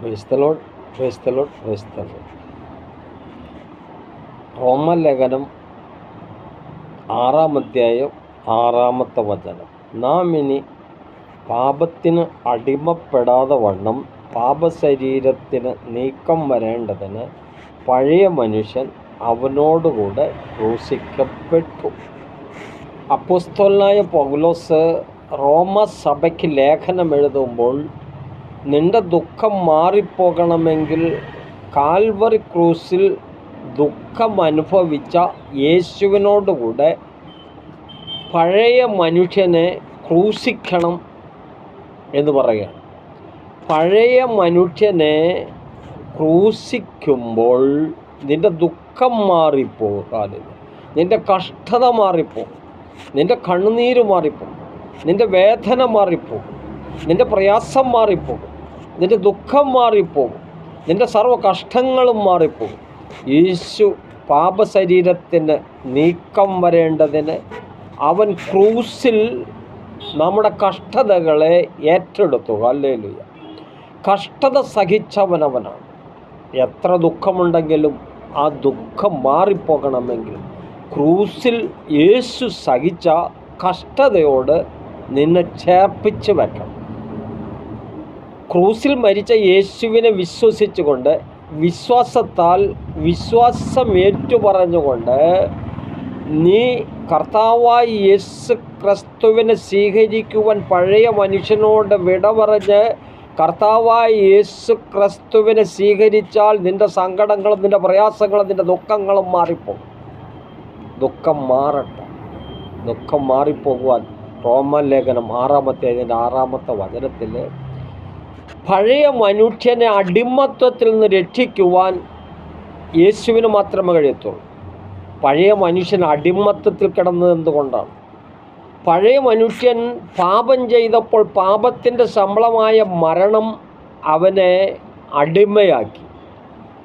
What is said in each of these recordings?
ക്രൈസ്തലോൺ ക്രൈസ്തലോൺ ക്രൈസ്തലോൺ റോമലേഖനം ആറാം അധ്യായം ആറാമത്തെ വചനം. നാം ഇനി പാപത്തിന് അടിമപ്പെടാതെ വണ്ണം പാപശരീരത്തിന് നീക്കം വരേണ്ടതിന് പഴയ മനുഷ്യൻ അവനോടുകൂടെ ക്രൂശിക്കപ്പെട്ടു. അപ്പോസ്തലനായ പൗലോസ് റോമ സഭയ്ക്ക് ലേഖനം എഴുതുമ്പോൾ നിന്റെ ദുഃഖം മാറിപ്പോകണമെങ്കിൽ കാൽവറി ക്രൂസിൽ ദുഃഖമനുഭവിച്ച യേശുവിനോടുകൂടെ പഴയ മനുഷ്യനെ ക്രൂശിക്കണം എന്ന് പറയുകയാണ് പഴയ മനുഷ്യനെ ക്രൂശിക്കുമ്പോൾ നിന്റെ ദുഃഖം മാറിപ്പോകാതെ നിന്റെ കഷ്ടത മാറിപ്പോകും. നിന്റെ കണ്ണുനീര് മാറിപ്പോകും. നിന്റെ വേദന മാറിപ്പോകും. നിന്റെ പ്രയാസം മാറിപ്പോകും. നിന്റെ ദുഃഖം മാറിപ്പോകും. നിന്റെ സർവ കഷ്ടങ്ങളും മാറിപ്പോകും. യേശു പാപശരീരത്തിന് നീക്കം വരേണ്ടതിന് അവൻ ക്രൂസിൽ നമ്മുടെ കഷ്ടതകളെ ഏറ്റെടുത്തു. അല്ലേലുയ കഷ്ടത സഹിച്ചവനവനാണ്. എത്ര ദുഃഖമുണ്ടെങ്കിലും ആ ദുഃഖം മാറിപ്പോകണമെങ്കിൽ ക്രൂസിൽ യേശു സഹിച്ച കഷ്ടതയോട് നിന്നെ ചേർപ്പിച്ച് വെക്കണം. ക്രൂസിൽ മരിച്ച യേശുവിനെ വിശ്വസിച്ചുകൊണ്ട് വിശ്വാസത്താൽ വിശ്വാസം ഏറ്റുപറഞ്ഞുകൊണ്ട് നീ കർത്താവായി യേശു ക്രിസ്തുവിനെ സ്വീകരിക്കുവാൻ പഴയ മനുഷ്യനോട് വിട പറഞ്ഞ് കർത്താവായി യേശു ക്രിസ്തുവിനെ സ്വീകരിച്ചാൽ നിന്റെ സങ്കടങ്ങളും നിന്റെ പ്രയാസങ്ങളും നിന്റെ ദുഃഖങ്ങളും മാറിപ്പോകും. ദുഃഖം മാറട്ടെ. ദുഃഖം മാറിപ്പോകുവാൻ റോമൻ ലേഖനം ആറാമത്തെ അതിന്റെ ആറാമത്തെ വചനത്തിൽ പഴയ മനുഷ്യനെ അടിമത്വത്തിൽ നിന്ന് രക്ഷിക്കുവാൻ യേശുവിന് മാത്രമേ കഴിയത്തുള്ളൂ. പഴയ മനുഷ്യൻ അടിമത്വത്തിൽ കിടന്നത് എന്തുകൊണ്ടാണ്? പഴയ മനുഷ്യൻ പാപം ചെയ്തപ്പോൾ പാപത്തിന്റെ ശമ്പളമായ മരണം അവനെ അടിമയാക്കി.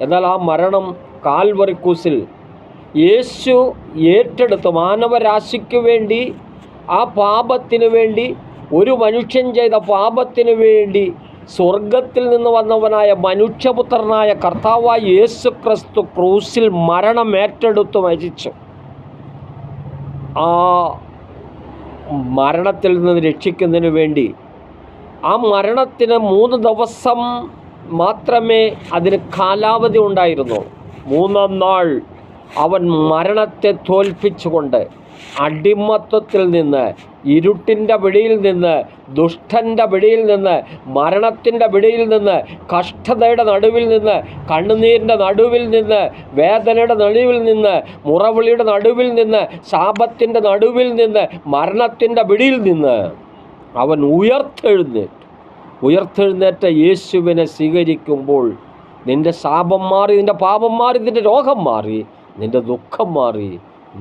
എന്നാൽ ആ മരണം കാൽവറിക്കൂസിൽ യേശു ഏറ്റെടുത്ത് മാനവരാശിക്ക് വേണ്ടി ആ പാപത്തിന് വേണ്ടി ഒരു മനുഷ്യൻ ചെയ്ത പാപത്തിന് വേണ്ടി സ്വർഗത്തിൽ നിന്ന് വന്നവനായ മനുഷ്യപുത്രനായ കർത്താവായ യേശു ക്രിസ്തു ക്രൂസിൽ മരണം ഏറ്റെടുത്ത് മരിച്ചു. ആ മരണത്തിൽ നിന്ന് രക്ഷിക്കുന്നതിന് വേണ്ടി ആ മരണത്തിന് മൂന്ന് ദിവസം മാത്രമേ അതിന് കാലാവധി ഉണ്ടായിരുന്നുള്ളൂ മൂന്നാം നാൾ അവൻ മരണത്തെ തോൽപ്പിച്ചുകൊണ്ട് അടിമത്വത്തിൽ നിന്ന് ഇരുട്ടിന്റെ പിടിയിൽ നിന്ന് ദുഷ്ടന്റെ പിടിയിൽ നിന്ന് മരണത്തിന്റെ പിടിയിൽ നിന്ന് കഷ്ടതയുടെ നടുവിൽ നിന്ന് കണ്ണുനീരിന്റെ നടുവിൽ നിന്ന് വേദനയുടെ നടുവിൽ നിന്ന് മുറവിളിയുടെ നടുവിൽ നിന്ന് ശാപത്തിന്റെ നടുവിൽ നിന്ന് മരണത്തിന്റെ പിടിയിൽ നിന്ന് അവൻ ഉയർത്തെഴുന്നേറ്റ്. ഉയർത്തെഴുന്നേറ്റ യേശുവിനെ സ്വീകരിക്കുമ്പോൾ നിന്റെ ശാപം മാറി നിന്റെ പാപം മാറി നിന്റെ രോഗം മാറി നിന്റെ ദുഃഖം മാറി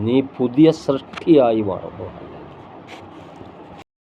നീ പുതിയ സൃഷ്ടിയായി മാറുന്നു.